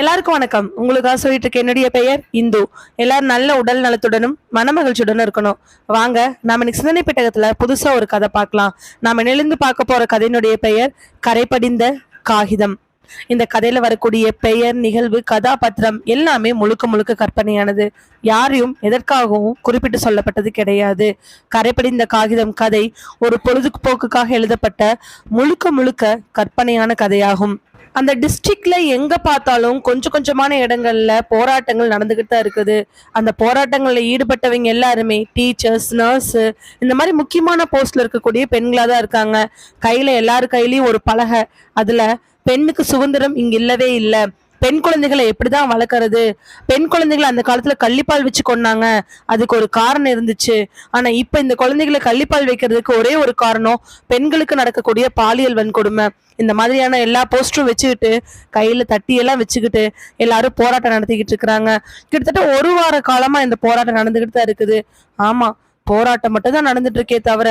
எல்லாருக்கும் வணக்கம். உங்களுக்காக சொல்லிட்டு இருக்க என்னுடைய பெயர் இந்து. எல்லாரும் நல்ல உடல் நலத்துடனும் மனமகிழ்ச்சியுடனும் இருக்கணும். வாங்க நாம இன்னைக்கு சிந்தனை பெட்டகத்துல புதுசா ஒரு கதை பார்க்கலாம். நாம நெளிந்து பார்க்க போற கதையினுடைய பெயர் கரைப்படிந்த காகிதம். இந்த கதையில வரக்கூடிய பெயர் நிகழ்வு கதாபாத்திரம் எல்லாமே முழுக்க முழுக்க கற்பனையானது. யாரையும் எதற்காகவும் குறிப்பிட்டு சொல்லப்பட்டது கிடையாது. கரைப்படிந்த காகிதம் கதை ஒரு பொழுதுபோக்குக்காக எழுதப்பட்ட முழுக்க முழுக்க கற்பனையான கதையாகும். அந்த டிஸ்ட்ரிக்ட்ல எங்க பார்த்தாலும் கொஞ்சம் கொஞ்சமான இடங்கள்ல போராட்டங்கள் நடந்துகிட்டு தான் இருக்குது. அந்த போராட்டங்கள்ல ஈடுபட்டவங்க எல்லாருமே டீச்சர்ஸ் நர்ஸ் இந்த மாதிரி முக்கியமான போஸ்ட்ல இருக்கக்கூடிய பெண்களா தான் இருக்காங்க. கையில எல்லார் கையிலயும் ஒரு பலகை. அதுல பெண்ணுக்கு சுதந்திரம் இங்க இல்லவே இல்லை. பெண் குழந்தைகளை எப்படிதான் வளர்க்கறது? பெண் குழந்தைகளை அந்த காலத்துல கள்ளிப்பால் வச்சு கொண்டாங்க அதுக்கு ஒரு காரணம் இருந்துச்சு. ஆனா இப்ப இந்த குழந்தைகளை கள்ளிப்பால் வைக்கிறதுக்கு ஒரே ஒரு காரணம் பெண்களுக்கு நடக்கக்கூடிய பாலியல் வன்கொடுமை. இந்த மாதிரியான எல்லா போஸ்டரும் வச்சுக்கிட்டு கையில தட்டியெல்லாம் வச்சுக்கிட்டு எல்லாரும் போராட்டம் நடத்திக்கிட்டு இருக்கிறாங்க. கிட்டத்தட்ட ஒரு வார காலமா இந்த போராட்டம் நடந்துகிட்டு தான் இருக்குது. ஆமா போராட்டம் மட்டும் தான் நடந்துட்டு இருக்கே தவிர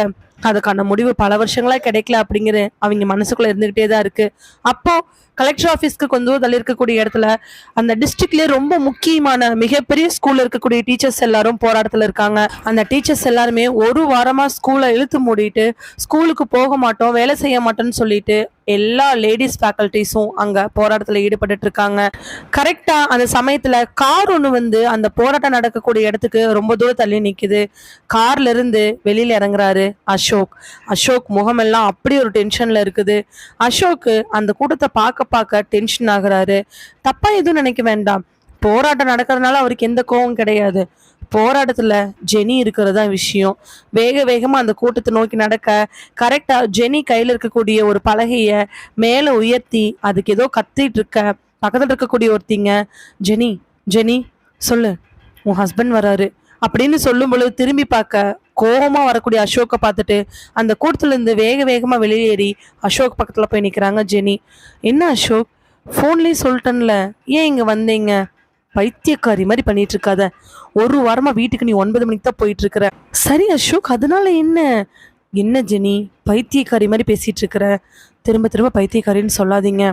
அதுக்கான முடிவு பல வருஷங்களா கிடைக்கல அப்படிங்கிற அவங்க மனசுக்குள்ள இருந்துகிட்டே தான் இருக்கு. அப்போ கலெக்டர் ஆஃபீஸ்க்கு கொஞ்சம் தள்ளி இருக்கக்கூடிய இடத்துல அந்த டிஸ்ட்ரிக்ட்லயே ரொம்ப முக்கியமான மிகப்பெரிய ஸ்கூல்ல இருக்கக்கூடிய டீச்சர்ஸ் எல்லாரும் போராட்டத்தில் இருக்காங்க. அந்த டீச்சர்ஸ் எல்லாருமே ஒரு வாரமா ஸ்கூலை இழுத்து மூடிட்டு ஸ்கூலுக்கு போக மாட்டோம் வேலை செய்ய மாட்டோம்னு சொல்லிட்டு எல்லா லேடிஸ் ஃபேக்கல்டிஸும் அங்க போராட்டத்தில் ஈடுபட்டு இருக்காங்க. கரெக்டா அந்த சமயத்துல கார் ஒன்று வந்து அந்த போராட்டம் நடக்கக்கூடிய இடத்துக்கு ரொம்ப தூரம் தள்ளி நிற்குது கார்ல இருந்து வெளியில இறங்குறாரு அசோக். அசோக். அசோக் முகமெல்லாம் அப்படி ஒரு டென்ஷன்ல இருக்குது. அசோக்கு அந்த கூட்டத்தை பார்க்க பார்க்க டென்ஷன் ஆகுறாரு. தப்பா எதுவும் நினைக்க வேண்டாம். போராட்டம் நடக்கிறதுனால அவருக்கு எந்த கோவம் கிடையாது. போராட்டத்துல ஜெனி இருக்கிறது தான் விஷயம். வேக வேகமா அந்த கூட்டத்தை நோக்கி நடக்க கரெக்டா ஜெனி கையில இருக்கக்கூடிய ஒரு பலகைய மேல உயர்த்தி அதுக்கு ஏதோ கத்திட்டு இருக்க பக்கத்துல இருக்கக்கூடிய ஒருத்திங்க. ஜெனி ஜெனி சொல்லு. உன் ஹஸ்பண்ட் வராரு. அப்படின்னு சொல்லும் பொழுது திரும்பி பார்க்க கோபமாக வரக்கூடிய அசோக்கை பார்த்துட்டு அந்த கூட்டத்துலேருந்து வேக வேகமாக வெளியேறி அசோக் பக்கத்தில் போய் நிற்கிறாங்க ஜெனி. என்ன அசோக்? ஃபோன்லேயும் சொல்லிட்டேன்ல. ஏன் இங்கே வந்தீங்க? பைத்தியக்காரி மாதிரி பண்ணிட்டு இருக்காத. ஒரு வாரமாக வீட்டுக்கு நீ ஒன்பது மணிக்கு தான் போயிட்டு இருக்கிற. சரி அசோக் அதனால என்ன? என்ன ஜெனி? பைத்தியக்காரி மாதிரி பேசிட்டு இருக்கிற. திரும்ப திரும்ப பைத்தியக்காரின்னு சொல்லாதீங்க.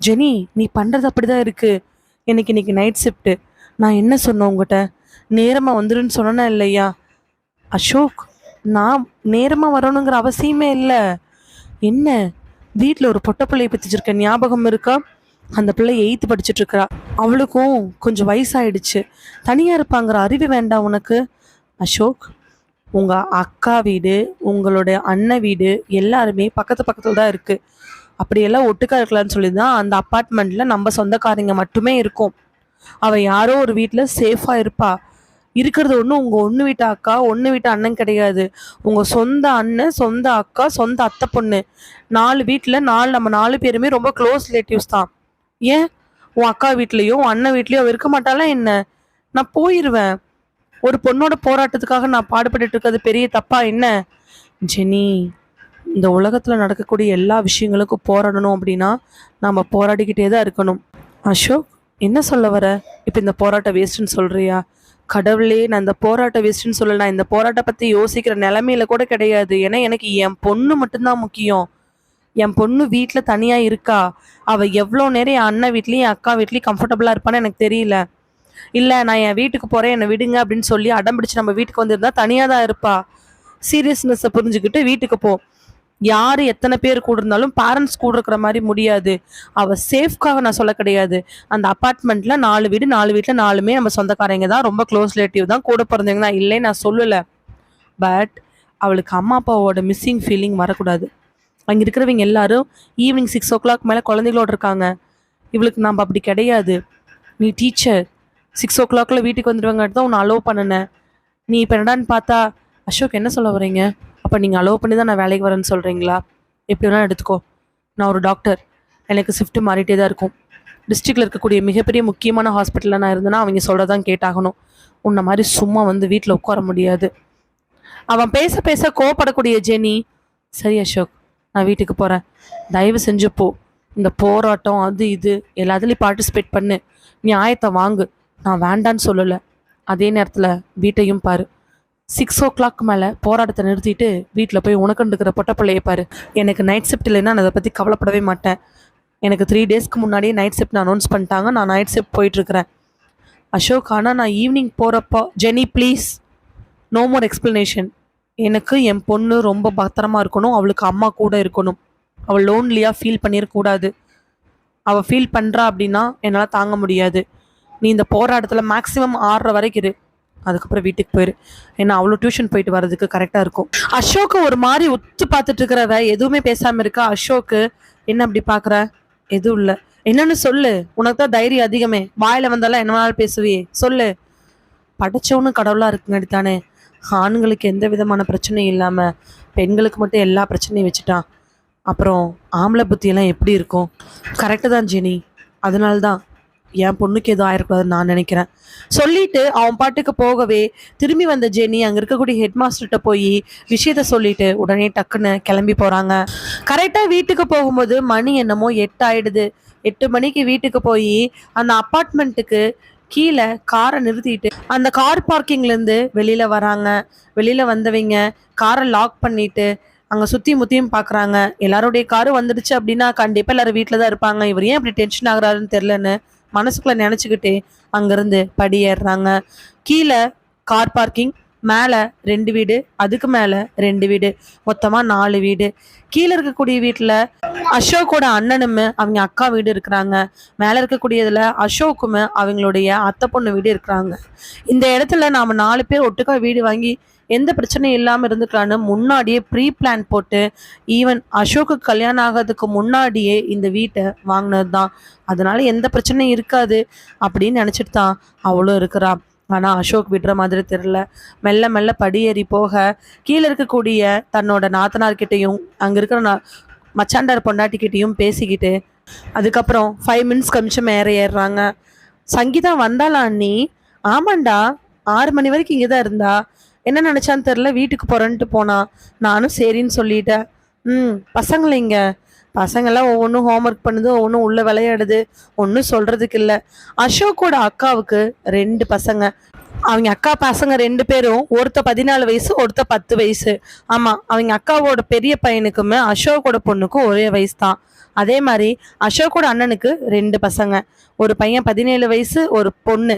ஜெனி நீ பண்ணுறது அப்படிதான் இருக்கு. எனக்கு இன்னைக்கு நைட் ஷிஃப்ட்டு நான் என்ன சொன்னேன் உங்கள்கிட்ட நேரமாக வந்துருன்னு சொன்னேனா இல்லையா? அசோக் நான் நேரமாக வரணுங்கிற அவசியமே இல்லை. என்ன? வீட்டில் ஒரு பொட்ட பிள்ளையை பத்திச்சிருக்க ஞாபகம் இருக்கா? அந்த பிள்ளை எயித்து படிச்சுட்டு அவளுக்கும் கொஞ்சம் வயசாயிடுச்சு. தனியாக இருப்பாங்கிற அறிவு வேண்டாம் உனக்கு? அசோக் உங்கள் அக்கா வீடு உங்களுடைய அண்ணன் வீடு எல்லாருமே பக்கத்து பக்கத்தில் தான் இருக்குது அப்படியெல்லாம் ஒட்டுக்கா இருக்கலாம்னு சொல்லி தான் அந்த அப்பார்ட்மெண்ட்டில் நம்ம சொந்தக்காரங்க மட்டுமே இருக்கும். அவள் யாரோ ஒரு வீட்டில் சேஃபாக இருப்பாள் இருக்கிறது ஒன்றும் உங்கள் ஒன்று வீட்டு அக்கா ஒன்று வீட்டு அண்ணன் கிடையாது. உங்கள் சொந்த அண்ணன் சொந்த அக்கா சொந்த அத்தை பொண்ணு. நாலு வீட்டில் நாலு நம்ம நாலு பேருமே ரொம்ப க்ளோஸ் ரிலேட்டிவ்ஸ் தான். ஏன்? உன் அக்கா வீட்லேயோ உன் அண்ணன் வீட்லேயோ இருக்க மாட்டாளா என்ன? நான் போயிடுவேன் ஒரு பொண்ணோட போராட்டத்துக்காக நான் பாடுபட்டு இருக்கிறது பெரிய தப்பா என்ன? ஜெனி இந்த உலகத்தில் நடக்கக்கூடிய எல்லா விஷயங்களுக்கும் போராடணும் அப்படின்னா நம்ம போராடிக்கிட்டே தான் இருக்கணும். அசோக் என்ன சொல்ல வர? இப்போ இந்த போராட்டம் வேஸ்ட்டுன்னு சொல்கிறியா கடவுளே நான் இந்த போராட்டம் வேஸ்ட்டுன்னு சொல்லல நான் இந்த போராட்டம் பற்றி யோசிக்கிற நிலமையில கூட கிடையாது. ஏன்னா எனக்கு என் பொண்ணு மட்டும்தான் முக்கியம். என் பொண்ணு வீட்டில் தனியாக இருக்கா? அவள் எவ்வளோ நேரம் என் அண்ணன் வீட்லேயும் என் அக்கா வீட்லேயும் கம்ஃபர்டபுளாக இருப்பான்னு எனக்கு தெரியல. இல்லை நான் என் வீட்டுக்கு போகிறேன் என்னை விடுங்க அப்படின்னு சொல்லி அடம் பிடிச்சி நம்ம வீட்டுக்கு வந்திருந்தா தனியாக தான் இருப்பா. சீரியஸ்னஸை புரிஞ்சுக்கிட்டு வீட்டுக்கு போ. யார் எத்தனை பேர் கூட இருந்தாலும் பேரண்ட்ஸ் கூட இருக்கிற மாதிரி முடியாது. அவள் சேஃப்காக நான் சொல்ல கிடையாது. அந்த அப்பார்ட்மெண்ட்டில் நாலு வீடு நாலு வீட்டில் நாலுமே நம்ம சொந்தக்காரங்க தான். ரொம்ப க்ளோஸ் ரிலேட்டிவ் தான். கூட பிறந்தவங்க தான். இல்லை நான் சொல்லலை. பட் அவளுக்கு அம்மா அப்பாவோட மிஸ்ஸிங் ஃபீலிங் வரக்கூடாது. அங்கே இருக்கிறவங்க எல்லாரும் ஈவினிங் சிக்ஸ் ஓ கிளாக் மேலே குழந்தைகளோடு இருக்காங்க. இவளுக்கு நம்ம அப்படி கிடையாது. நீ டீச்சர் சிக்ஸ் ஓ கிளாக்கில் வீட்டுக்கு வந்துடுவாங்க தான் உன்னை அலோவ் பண்ணினேன். நீ இப்போ என்னடான்னு பார்த்தா அசோக் என்ன சொல்ல வரீங்க அப்போ நீங்கள் அலோவ் பண்ணி தான் நான் வேலைக்கு வரேன்னு சொல்கிறீங்களா எப்படி வேணால் எடுத்துக்கோ. நான் ஒரு டாக்டர் எனக்கு ஷிஃப்ட்டு மாறிட்டே தான் இருக்கும். டிஸ்ட்ரிக்டில் இருக்கக்கூடிய மிகப்பெரிய முக்கியமான ஹாஸ்பிட்டலில் நான் இருந்தேன்னா அவங்க சொல்கிறதான் கேட்டாகணும். உன்னை மாதிரி சும்மா வந்து வீட்டில் உட்கார முடியாது. அவன் பேச பேச கோவப்படக்கூடிய ஜெனி சரி அசோக் நான் வீட்டுக்கு போகிறேன் தயவு செஞ்சு போ. இந்த போராட்டம் அது இது எல்லாத்துலேயும் பார்ட்டிசிபேட் பண்ணு. நியாயத்தை வாங்கு. நான் வேண்டான்னு சொல்லலை. அதே நேரத்தில் வீட்டையும் பாரு. சிக்ஸ் ஓ கிளாக் மேலே போராட்டத்தை நிறுத்திட்டு வீட்டில் போய் உனக்குன்னு இருக்கிற பொட்ட பாரு. எனக்கு நைட் ஷிஃப்ட் இல்லைன்னா நான் அதை பற்றி கவலைப்படவே மாட்டேன். எனக்கு த்ரீ டேஸ்க்கு முன்னாடியே நைட் ஷிஃப்ட் அனௌன்ஸ் பண்ணிட்டாங்க. நான் நைட் ஷிஃப்ட் போயிட்டுருக்கிறேன் அசோக் ஆனால் நான் ஈவினிங் போகிறப்போ Jeni please no more explanation எனக்கு என் பொண்ணு ரொம்ப பத்திரமா இருக்கணும். அவளுக்கு அம்மா கூட இருக்கணும். அவள் லோன்லியாக ஃபீல் பண்ணிடக்கூடாது அவள் ஃபீல் பண்ணுறா அப்படின்னா என்னால் தாங்க முடியாது. நீ இந்த போராட்டத்தில் மேக்ஸிமம் ஆடுற வரைக்கும் இரு. அதுக்கப்புறம் வீட்டுக்கு போயிரு. ஏன்னா அவ்வளோ டியூஷன் போயிட்டு வர்றதுக்கு கரெக்டாக இருக்கும். அசோக்கு ஒரு மாதிரி உத்து பார்த்துட்டு இருக்கிறவ எதுவுமே பேசாமல் இருக்கா? அசோக்கு என்ன அப்படி பார்க்குற? எதுவும் இல்லை. என்னன்னு சொல்லு. உனக்கு தான் தைரியம் அதிகமே. வாயில வந்தாலும் என்ன வேணாலும் பேசுவியே. சொல்லு. படைச்சவனு கடவுளா இருக்குங்காடி தானே. ஆண்களுக்கு எந்த விதமான பிரச்சனையும் இல்லாமல் பெண்களுக்கு மட்டும் எல்லா பிரச்சனையும் வச்சுட்டான். அப்புறம் ஆம்பளை புத்தியெல்லாம் எப்படி இருக்கும்? கரெக்டு தான் ஜெனி. அதனால தான் என் பொண்ணுக்கு எதுவும் ஆயிடக்கூடாதுன்னு நான் நினைக்கிறேன். சொல்லிட்டு அவன் பாட்டுக்கு போகவே திரும்பி வந்த ஜெனி அங்கே இருக்கக்கூடிய ஹெட் மாஸ்டர்கிட்ட போய் விஷயத்த சொல்லிட்டு உடனே டக்குன்னு கிளம்பி போகிறாங்க கரெக்டாக வீட்டுக்கு போகும்போது மணி என்னமோ எட்டு ஆயிடுது. எட்டு மணிக்கு வீட்டுக்கு போய் அந்த அப்பார்ட்மெண்ட்டுக்கு கீழே காரை நிறுத்திட்டு அந்த கார் பார்க்கிங்லேருந்து வெளியில் வராங்க. வெளியில் வந்தவங்க காரை லாக் பண்ணிட்டு அங்கே சுற்றி முத்தியும் பார்க்குறாங்க எல்லாருடைய காரு வந்துடுச்சு அப்படின்னா கண்டிப்பாக எல்லாரும் வீட்டில் தான் இருப்பாங்க. இவர் ஏன் இப்படி டென்ஷன் ஆகுறாருன்னு தெரிலன்னு மனசுக்குள்ளே நினச்சிக்கிட்டே அங்கேருந்து படியேறாங்க கீழே கார் பார்க்கிங் மேலே ரெண்டு வீடு அதுக்கு மேலே ரெண்டு வீடு மொத்தமாக நாலு வீடு. கீழே இருக்கக்கூடிய வீட்டில் அசோக்கோட அண்ணனும் அவங்க அக்கா வீடு இருக்கிறாங்க. மேலே இருக்கக்கூடியதில் அசோக்கும் அவங்களுடைய அத்தை பொண்ணு வீடு இருக்கிறாங்க. இந்த இடத்துல நாம் நாலு பேர் ஒட்டுக்கா வீடு வாங்கி எந்த பிரச்சனையும் இல்லாமல் இருந்துக்கலான்னு முன்னாடியே ப்ரீ பிளான் போட்டு ஈவன் அசோக்கு கல்யாணம் ஆகிறதுக்கு முன்னாடியே இந்த வீட்டை வாங்கினது தான் அதனால எந்த பிரச்சனையும் இருக்காது அப்படின்னு நினச்சிட்டு தான் அவளும் இருக்கிறான் ஆனால் அசோக் விடுற மாதிரி தெரில மெல்ல மெல்ல படியேறி போக கீழே இருக்கக்கூடிய தன்னோட நாத்தனார்கிட்டையும் அங்கே இருக்கிற நா- மச்சாண்டார் பொண்டாட்டிக்கிட்டையும் பேசிக்கிட்டு அதுக்கப்புறம் ஃபைவ் மினிட்ஸ் கமிச்சு மேலே ஏறுறாங்க. சங்கீதா வந்தாளா அண்ணி? ஆமாண்டா ஆறு மணி வரைக்கும் இங்கே தான் இருந்தா. என்ன நினச்சான்னு தெரில வீட்டுக்கு போகிறேன்ட்டு போனா. நானும் சரின்னு சொல்லிட்டேன். ம் பசங்களை இங்கே. பசங்கெல்லாம் ஒவ்வொன்றும் ஹோம்ஒர்க் பண்ணுது ஒவ்வொன்றும் உள்ளே விளையாடுது. ஒன்றும் சொல்கிறதுக்கு இல்லை. அசோக்கோட அக்காவுக்கு ரெண்டு பசங்க. அவங்க அக்கா பசங்க ரெண்டு பேரும் ஒருத்த பதினாலு வயசு ஒருத்த பத்து வயசு. ஆமாம் அவங்க அக்காவோட பெரிய பையனுக்குமே அசோக்கோட பொண்ணுக்கும் ஒரே வயசு தான். அதே மாதிரி அசோக்கோட அண்ணனுக்கு ரெண்டு பசங்க. ஒரு பையன் பதினேழு வயசு ஒரு பொண்ணு.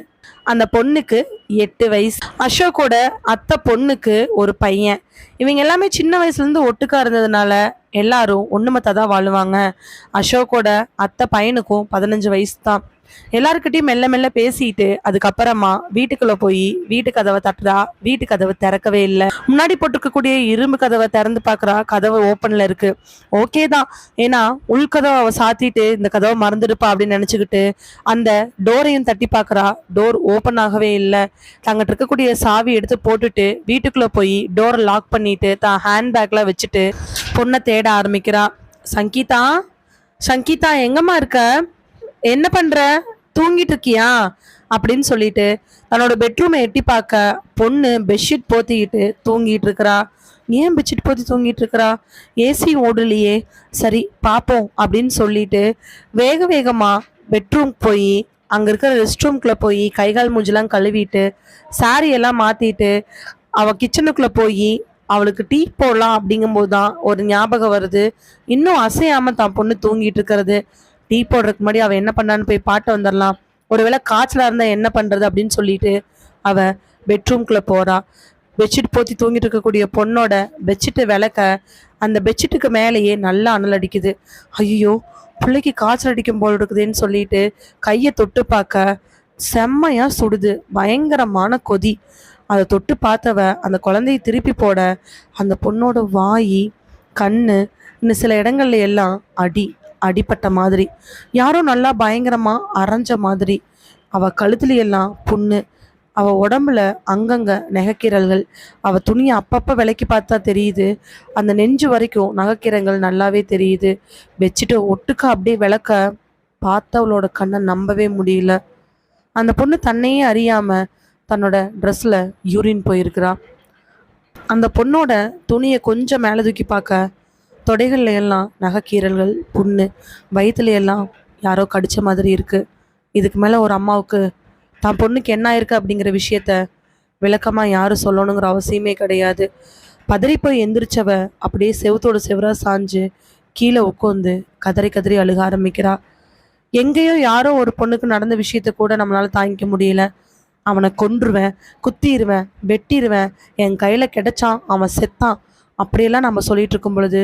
அந்த பொண்ணுக்கு எட்டு வயசு. அசோக்கோட அத்தை பொண்ணுக்கு ஒரு பையன். இவங்க எல்லாமே சின்ன வயசுலேருந்து ஒட்டுக்கா இருந்ததுனால எல்லாரும் ஒன்று தான் வாழுவாங்க. அசோக்கோட அத்தை பையனுக்கும் பதினஞ்சு வயசு தான். எல்லாருக்கிட்டையும் மெல்ல மெல்ல பேசிட்டு அதுக்கப்புறமா வீட்டுக்குள்ள போய் வீட்டு கதவை தட்டுறா வீட்டு கதவு திறக்கவே இல்லை. முன்னாடி போட்டிருக்கக்கூடிய இரும்பு கதவை திறந்து பார்க்குறா கதவு ஓப்பன்ல இருக்கு. ஓகே தான். ஏன்னா உள்கதவை அவ சாத்திட்டு இந்த கதவை மறந்துடுப்பா அப்படின்னு நினைச்சுக்கிட்டு அந்த டோரையும் தட்டி பார்க்கறா டோர் ஓப்பன் ஆகவே இல்லை. தங்கிட்ட இருக்கக்கூடிய சாவி எடுத்து போட்டுட்டு வீட்டுக்குள்ள போய் டோரை லாக் பண்ணிட்டு தான் ஹேண்ட்பேக்ல வச்சுட்டு பொண்ணை தேட ஆரம்பிக்கிறா. சங்கீதா? சங்கீதா எங்கம்மா இருக்க? என்ன பண்ற? தூங்கிட்டு இருக்கியா அப்படின்னு சொல்லிட்டு தன்னோட பெட்ரூமை எட்டி பார்க்க பொண்ணு பெட்ஷீட் போத்திக்கிட்டு தூங்கிட்டு இருக்கிறா ஏன் பெட்ஷீட் போத்தி தூங்கிட்டு இருக்கிறா ஏசி ஓடலையே. சரி பார்ப்போம் அப்படின்னு சொல்லிட்டு வேக வேகமாக பெட்ரூம் போய் அங்கே இருக்கிற ரெஸ்ட் ரூம்குள்ள போய் கை கால் மூஞ்செல்லாம் கழுவிட்டு சாரியெல்லாம் எல்லாம் அவள் கிச்சனுக்குள்ளே போய் அவளுக்கு டீ போடலாம் அப்படிங்கும்போது தான் ஒரு ஞாபகம் வருது. இன்னும் அசையாமல் தான் பொண்ணு தூங்கிட்டு இருக்கிறது டீ போடுறதுக்கு முன்னாடி அவள் என்ன பண்ணான்னு போய் பாட்டு வந்துடலாம் ஒருவேளை காய்ச்சலாக இருந்தால் என்ன பண்ணுறது அப்படின்னு சொல்லிட்டு அவ பெட்ரூம்குள்ளே போகிறான் பெட்ஷீட் போத்தி தூங்கிட்டு இருக்கக்கூடிய பொண்ணோட பெட்ஷீட்டை விளக்க அந்த பெட்ஷீட்டுக்கு மேலேயே நல்லா அனல் அடிக்குது. ஐயோ பிள்ளைக்கு காய்ச்சல் அடிக்கும் போல் இருக்குதுன்னு சொல்லிட்டு கையை தொட்டு பார்க்க செம்மையாக சுடுது. பயங்கரமான கொதி. அதை தொட்டு பார்த்தவ அந்த குழந்தையை திருப்பி போட அந்த பொண்ணோட வாய் கண்ணு இன்னும் சில இடங்கள்ல எல்லாம் அடி. அடிப்பட்ட மாதிரி. யாரோ நல்லா பயங்கரமாக அரைஞ்ச மாதிரி. அவள் கழுத்துல எல்லாம் புண்ணு. அவள் உடம்புல அங்கங்கே நகைக்கீரல்கள். அவள் துணியை அப்பப்போ விலைக்கு பார்த்தா தெரியுது. அந்த நெஞ்சு வரைக்கும் நகைக்கீரங்கள் நல்லாவே தெரியுது. வச்சுட்டு ஒட்டுக்கா அப்படியே விளக்க பார்த்தவளோட கண்ணை நம்பவே முடியல. அந்த பொண்ணு தன்னையே அறியாமல் தன்னோட ட்ரெஸ்ஸில் யூரின் போயிருக்கிறா. அந்த பொண்ணோட துணியை கொஞ்சம் மேலே தூக்கி பார்க்க தொடைகள்ல எல்லாம் நகைக்கீரல்கள் புண்ணு வயிற்றுல எல்லாம் யாரோ கடித்த மாதிரி இருக்குது இதுக்கு மேலே ஒரு அம்மாவுக்கு தான் பொண்ணுக்கு என்ன ஆயிருக்கு? அப்படிங்கிற விஷயத்த விளக்கமாக யாரும் சொல்லணுங்கிற அவசியமே கிடையாது. பதறி போய் எந்திரிச்சவ அப்படியே செவுத்தோட செவராக சாஞ்சு கீழே உட்காந்து கதறி கதறி அழுக ஆரம்பிக்கிறா. எங்கேயோ யாரோ ஒரு பொண்ணுக்கு நடந்த விஷயத்த கூட நம்மளால் தாங்கிக்க முடியல. அவனை கொன்றுவேன் குத்திடுவேன் வெட்டிடுவேன் என் கையில் கிடைச்சான் அவன் செத்தான். அப்படியெல்லாம் நம்ம சொல்லிட்டு இருக்கும் பொழுது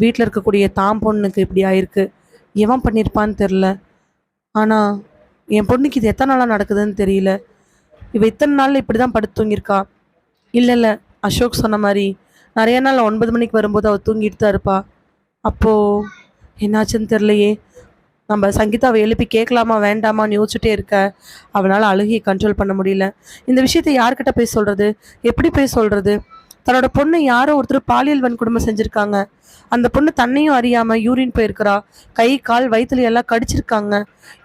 வீட்டில் இருக்கக்கூடிய தாம் பொண்ணுக்கு இப்படி ஆயிருக்கு. எவன் பண்ணியிருப்பான்னு தெரில. ஆனால் என் பொண்ணுக்கு இது எத்தனை நாளாக நடக்குதுன்னு தெரியல. இவ இத்தனை நாளில் இப்படி தான் படுத்து தூங்கியிருக்கா. இல்லை இல்லை அசோக் சொன்ன மாதிரி நிறைய நாள் ஒன்பது மணிக்கு வரும்போது அவள் தூங்கிட்டு தான் இருப்பா. அப்போது என்னாச்சுன்னு தெரிலையே நம்ம சங்கீதாவை எழுப்பி கேட்கலாமா வேண்டாமான்னு யோசிச்சுட்டே இருக்க. அவனால் அழுகியை கண்ட்ரோல் பண்ண முடியல. இந்த விஷயத்தை யார்கிட்ட போய் சொல்கிறது எப்படி போய் சொல்கிறது தன்னோட பொண்ணை யாரோ ஒருத்தர் பாலியல் வன்கொடுமை செஞ்சுருக்காங்க. அந்த பொண்ணு தன்னையும் அறியாமல் யூரின் போயிருக்கிறா. கை கால் வயிற்றுல எல்லாம் கடிச்சிருக்காங்க.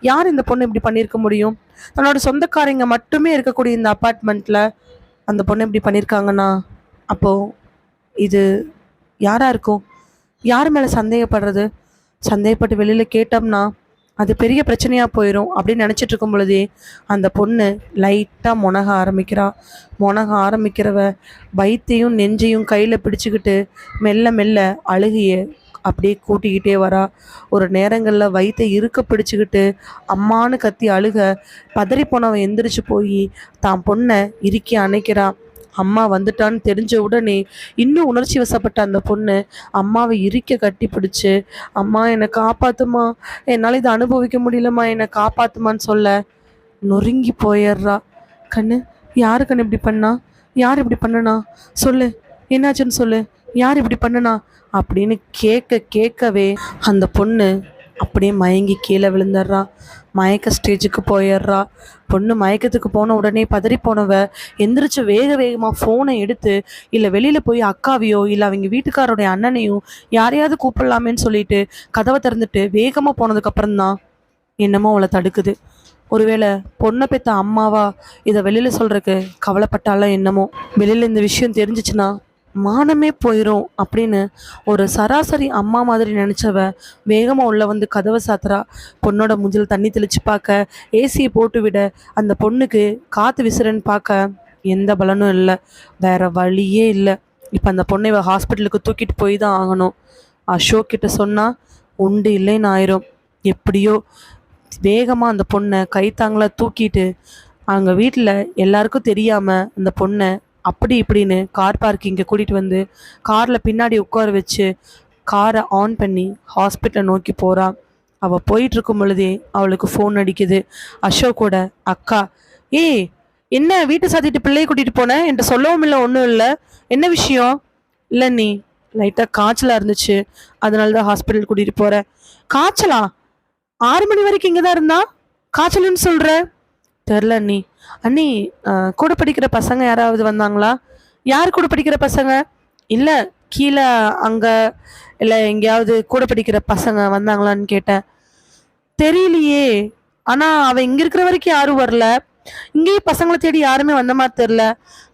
யார் இந்த பொண்ணு இப்படி பண்ணியிருக்க முடியும்? தன்னோட சொந்தக்காரங்க மட்டுமே இருக்கக்கூடிய இந்த அப்பார்ட்மெண்ட்டில் அந்த பொண்ணு இப்படி பண்ணியிருக்காங்கன்னா அப்போது இது யாராக இருக்கும்? யார் மேலே சந்தேகப்படுறது? சந்தேகப்பட்டு வெளியில் கேட்டோம்னா அது பெரிய பிரச்சனையாக போயிடும் அப்படின்னு நினச்சிட்டு இருக்கும் பொழுதே அந்த பொண்ணு லைட்டாக முனக ஆரம்பிக்கிறா. முனக ஆரம்பிக்கிறவ வயிற்றையும் நெஞ்சையும் கையில் பிடிச்சிக்கிட்டு மெல்ல மெல்ல அழுகிய அப்படியே கூட்டிக்கிட்டே வரா. ஒரு நேரங்களில் வயிற்றை இருக்க பிடிச்சிக்கிட்டு அம்மான்னு கத்தி அழுக பதறி போனவன் எந்திரிச்சு போய் தான் பொண்ணை இறுக்கி அணைக்கிறா. அம்மா வந்துட்டான்னு தெரிஞ்ச உடனே இன்னும் உணர்ச்சி வசப்பட்ட அந்த பொண்ணு அம்மாவை இறுக்க கட்டி பிடிச்சு அம்மா என்னை காப்பாத்துமா? என்னால் இதை அனுபவிக்க முடியலம்மா என்னை காப்பாத்துமான்னு சொல்ல. நொறுங்கி போயிடுறா. கண்ணு யாரு கண்ணு இப்படி பண்ணா? யார் இப்படி பண்ணனா? சொல்லு என்னாச்சுன்னு சொல்லு. யார் இப்படி பண்ணனா? அப்படின்னு கேட்க கேட்கவே அந்த பொண்ணு அப்படியே மயங்கி கீழே விழுந்துடுறா. மயக்க ஸ்டேஜுக்கு போயிடுறா. பொண்ணு மயக்கத்துக்கு போன உடனே பதறி போனவ எந்திரிச்சு வேக வேகமாக ஃபோனை எடுத்து இல்லை வெளியில் போய் அக்காவையோ இல்லை அவங்க வீட்டுக்காரோடைய அண்ணனையும் யாரையாவது கூப்பிடலாமேன்னு சொல்லிட்டு கதவை திறந்துட்டு வேகமாக போனதுக்கப்புறம் தான் என்னமோ அவளை தடுக்குது. ஒருவேளை பொண்ணை பெத்த அம்மாவா இதை வெளியில் சொல்கிறக்கு கவலைப்பட்டாலும் என்னமோ? வெளியில் இந்த விஷயம் தெரிஞ்சிச்சுன்னா மானமே போயிடும் அப்படின்னு ஒரு சராசரி அம்மா மாதிரி நினச்சவ வேகமாக உள்ள வந்து கதவை சாத்துறா. பொண்ணோட முஞ்சில் தண்ணி தெளிச்சு பார்க்க ஏசியை போட்டு விட அந்த பொண்ணுக்கு காற்று விசிறன்னு பார்க்க எந்த பலனும் இல்லை. வேற வழியே இல்லை. இப்போ அந்த பொண்ணை இவ ஹாஸ்பிட்டலுக்கு தூக்கிட்டு போய் தான் ஆகணும். அசோக் கிட்ட சொன்னால் உண்டு இல்லைன்னு ஆயிரும். எப்படியோ வேகமாக அந்த பொண்ணை கைத்தாங்களை தூக்கிட்டு அவங்க வீட்டில் எல்லாருக்கும் தெரியாமல் அந்த பொண்ணை அப்படி இப்படின்னு கார் பார்க்கிங்கை கூட்டிகிட்டு வந்து காரில் பின்னாடி உட்கார வச்சு காரை ஆன் பண்ணி ஹாஸ்பிட்டலை நோக்கி போகிறான் அவள் போயிட்டுருக்கும் பொழுதே அவளுக்கு ஃபோன் அடிக்குது. அசோக்கோட அக்கா ஏய் என்ன வீட்டை சாத்திட்டு பிள்ளையை கூட்டிகிட்டு போனேன் என்கிட்ட சொல்லவும் இல்லை ஒன்றும் இல்லை. என்ன விஷயம்? இல்லை நீ லைட்டாக காய்ச்சலாக இருந்துச்சு. அதனால தான் ஹாஸ்பிட்டல் கூட்டிகிட்டு போகிறேன் காய்ச்சலா? ஆறு மணி வரைக்கும் இங்கே தான் இருந்தா? காய்ச்சலுன்னு சொல்கிற தெரில நீ. அண்ணி கூட படிக்கிற பசங்க யாராவது வந்தாங்களா? யார் கூட படிக்கிற பசங்க? இல்லை கீழே அங்கே இல்லை எங்கேயாவது கூட படிக்கிற பசங்க வந்தாங்களான்னு கேட்டேன். தெரியலையே. ஆனால் அவன் இங்கே இருக்கிற வரைக்கும் யாரும் வரல. இங்கேயும் பசங்களை தேடி யாருமே வந்த மாதிரி தெரில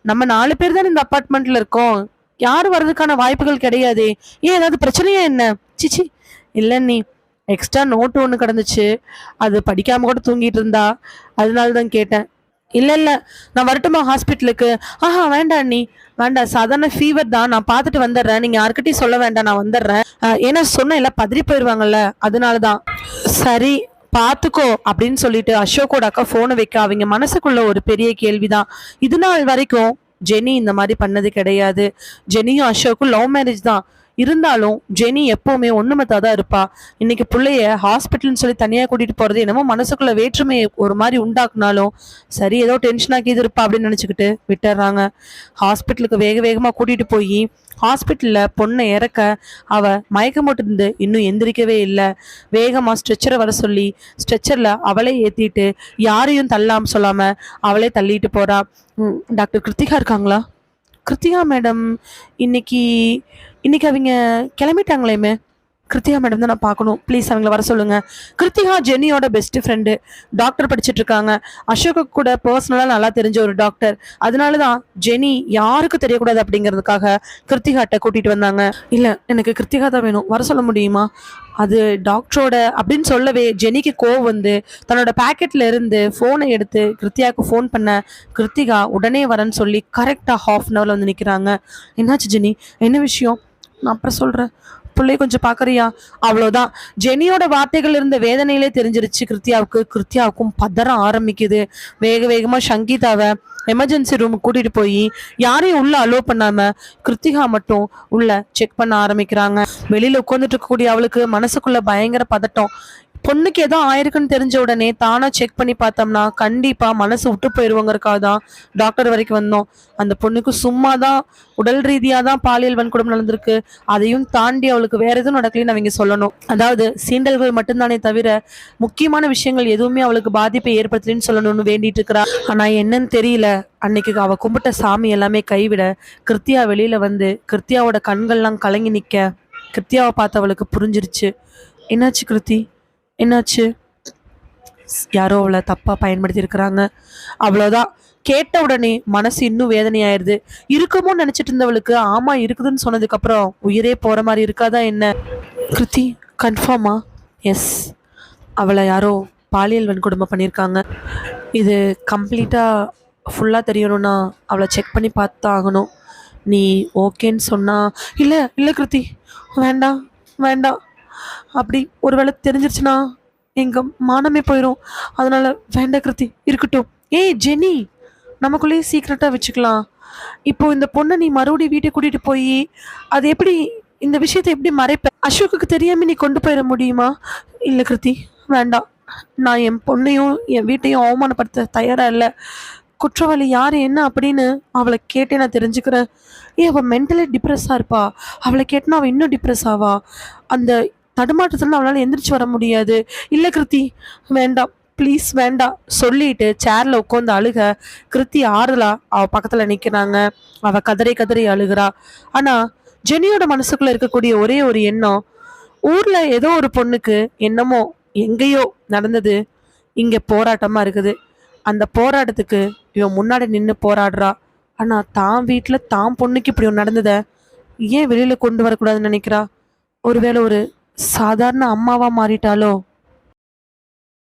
நம்ம நாலு பேர் தான் இந்த அப்பார்ட்மெண்ட்டில் இருக்கோம். யாரும் வர்றதுக்கான வாய்ப்புகள் கிடையாது. ஏன் ஏதாவது பிரச்சனையா என்ன? சிச்சி இல்லை நீ எக்ஸ்ட்ரா நோட்டு ஒன்று கிடந்துச்சு. அது படிக்காமல் கூட தூங்கிட்டு இருந்தா. அதனால தான் கேட்டேன். இல்லை இல்லை. நான் வரட்டுமா ஹாஸ்பிட்டலுக்கு ஆஹா வேண்டாம் நீ வேண்டாம் சாதாரண ஃபீவர் தான். நான் பார்த்துட்டு வந்துடுறேன். நீங்கள் யாருக்கிட்டையும் சொல்ல வேண்டாம். நான் வந்துடுறேன். ஏன்னா சொன்ன எல்லாம் பதறி போயிடுவாங்கல்ல அதனால தான் சரி பார்த்துக்கோ அப்படின்னு சொல்லிட்டு அசோக்கோட அக்கா ஃபோனை வைக்க அவங்க மனசுக்குள்ள ஒரு பெரிய கேள்விதான். இது நாள் வரைக்கும் ஜெனி இந்த மாதிரி பண்ணது கிடையாது. ஜெனியும் அசோக்கும் லவ் மேரேஜ் தான். இருந்தாலும் ஜெனி எப்பவுமே ஒண்ணுமத்தா தான் இருப்பா. இன்னைக்கு பிள்ளைய ஹாஸ்பிட்டல்னு சொல்லி தனியா கூட்டிட்டு போறது என்னமோ மனசுக்குள்ள வேற்றுமையை ஒரு மாதிரி உண்டாக்குனாலும் சரி ஏதோ டென்ஷன் இது இருப்பா அப்படின்னு நினைச்சுக்கிட்டு விட்டுறாங்க. ஹாஸ்பிட்டலுக்கு வேக வேகமா கூட்டிட்டு போய் ஹாஸ்பிட்டல்ல பொண்ணை இறக்க அவ மயக்கம் இருந்து இன்னும் எந்திரிக்கவே இல்லை. வேகமா ஸ்ட்ரெச்சரை வர சொல்லி ஸ்ட்ரெச்சர்ல அவளே ஏத்திட்டு யாரையும் தள்ளாம சொல்லாம அவளே தள்ளிட்டு போறா. டாக்டர் கிருத்திகா இருக்காங்களா? கிருத்திகா மேடம் இன்னைக்கு இன்னைக்கு அவங்க கிளம்பிட்டாங்களேமே. கிருத்திகா மேடம் தான் நான் பார்க்கணும். ப்ளீஸ் அவங்கள வர சொல்லுங்க. கிருத்திகா ஜெனியோட பெஸ்ட் ஃப்ரெண்டு டாக்டர் படிச்சுட்டு இருக்காங்க. அசோக்கு கூட பர்சனலாக நல்லா தெரிஞ்ச ஒரு டாக்டர் அதனால தான் ஜெனி யாருக்கும் தெரியக்கூடாது அப்படிங்கிறதுக்காக கிருத்திகாட்ட கூட்டிட்டு வந்தாங்க. இல்லை எனக்கு கிருத்திகா தான் வேணும். வர சொல்ல முடியுமா? அது டாக்டரோட அப்படின்னு சொல்லவே ஜெனிக்கு கோவ் வந்து தன்னோட பேக்கெட்ல இருந்து ஃபோனை எடுத்து கிருத்தியாவுக்கு ஃபோன் பண்ண கிருத்திகா உடனே வரேன்னு சொல்லி கரெக்டாக ஹாஃப் அன் ஹவரில் வந்து நிற்கிறாங்க என்னாச்சு ஜெனி என்ன விஷயம்? நான் அப்புறம் சொல்கிறேன் பிள்ளை கொஞ்சம் பாக்குறியா அவ்வளவுதான். ஜெனியோட வார்த்தைகள் இருந்த வேதனையிலே தெரிஞ்சிருச்சு கிருத்தியாவுக்கு. கிருத்தியாவுக்கும் பதற ஆரம்பிக்குது. வேக வேகமா சங்கீதாவை எமர்ஜென்சி ரூம் கூட்டிட்டு போய் யாரையும் உள்ள அலோவ் பண்ணாம கிருத்திகா மட்டும் உள்ள செக் பண்ண ஆரம்பிக்கிறாங்க. வெளியில உட்காந்துட்டு இருக்கக்கூடிய அவளுக்கு மனசுக்குள்ள பயங்கர பதட்டம். பொண்ணுக்கு ஏதோ ஆயிருக்குன்னு தெரிஞ்ச உடனே தானா செக் பண்ணி பார்த்தோம்னா கண்டிப்பா மனசு விட்டு போயிடுவோங்கிறக்காக தான் டாக்டர் வரைக்கும் வந்தோம். அந்த பொண்ணுக்கு சும்மா தான் உடல் ரீதியா தான் பாலியல் வன்கொடுமை நடந்திருக்கு. அதையும் தாண்டி அவளுக்கு வேற எதுவும் நடக்கலன்னு அவங்க சொல்லணும். அதாவது சீண்டல்கள் மட்டும்தானே தவிர முக்கியமான விஷயங்கள் எதுவுமே அவளுக்கு பாதிப்பை ஏற்படுத்தலன்னு சொல்லணும்னு வேண்டிட்டு இருக்கிறா. ஆனா என்னன்னு தெரியல. அன்னைக்கு அவ கும்பிட்ட சாமி எல்லாமே கைவிட கிருத்தியா வெளியில வந்து கிருத்தியாவோட கண்கள்லாம் கலங்கி நிக்க. கிருத்தியாவை பார்த்து அவளுக்கு புரிஞ்சிருச்சு. என்னாச்சு கிருத்தி? என்னாச்சு? யாரோ அவளை தப்பாக பயன்படுத்தியிருக்கிறாங்க. அவ்வளோதான் கேட்ட உடனே மனசு இன்னும் வேதனையாயிருது. இருக்குமோ நினச்சிட்டு இருந்தவளுக்கு ஆமாம் இருக்குதுன்னு சொன்னதுக்கப்புறம் உயிரே போகிற மாதிரி இருக்காதா என்ன? கிருத்தி கன்ஃபார்மா எஸ் அவளை யாரோ பாலியல் வன்கொடுமை பண்ணியிருக்காங்க. இது கம்ப்ளீட்டாக ஃபுல்லாக தெரியணும்னா அவளை செக் பண்ணி பார்த்து ஆகணும். நீ ஓகேன்னு சொன்னால் இல்லை இல்லை கிருத்தி. வேண்டாம் வேண்டாம். அப்படி ஒருவேளை தெரிஞ்சிருச்சுன்னா எங்கள் மானமே போயிடும் அதனால் வேண்டாம் கிருத்தி இருக்கட்டும். ஏய் ஜெனி நமக்குள்ளேயே சீக்கிரட்டாக வச்சுக்கலாம். இப்போ இந்த பொண்ணை நீ மறுபடியும் வீட்டுக்கு கூட்டிகிட்டு போய் அது எப்படி இந்த விஷயத்தை எப்படி மறைப்ப? அசோக்குக்கு தெரியாம நீ கொண்டு போயிட முடியுமா? இல்லை கிருத்தி வேண்டாம் நான் என் பொண்ணையும் என் வீட்டையும் அவமானப்படுத்த தயாராக இல்லை. குற்றவாளி யார் என்ன அப்படின்னு அவளை கேட்டே நான் தெரிஞ்சுக்கிறேன். ஏ அவள் மென்டலி டிப்ரெஸ்ஸாக இருப்பா. அவளை கேட்டனா அவள் இன்னும் டிப்ரெஸ் ஆவா அந்த தடுமாற்றத்துல அவளால் எந்திரிச்சு வர முடியாது. இல்லை கிருத்தி வேண்டாம். ப்ளீஸ் வேண்டாம். சொல்லிட்டு சேர்ல உட்காந்து அழுக. கிருத்தி ஆறுலா அவ பக்கத்துல நிக்கிறாங்க. அவ கதறி கதறி அழுகிறா. ஆனா ஜெனியோட மனசுக்குள்ள இருக்கக்கூடிய ஒரே ஒரு எண்ணம் ஊர்ல ஏதோ ஒரு பொண்ணுக்கு என்னமோ எங்கேயோ நடந்தது இங்க போராட்டமா இருக்குது. அந்த போராட்டத்துக்கு இவன் முன்னாடி நின்று போராடுறா. ஆனா தான் வீட்டுல தான் பொண்ணுக்கு இப்படி ஒன்று நடந்ததை ஏன் வெளியில கொண்டு வரக்கூடாதுன்னு நினைக்கிறா? ஒருவேளை ஒரு சாதாரண அம்மாவா மாறிட்டாலோ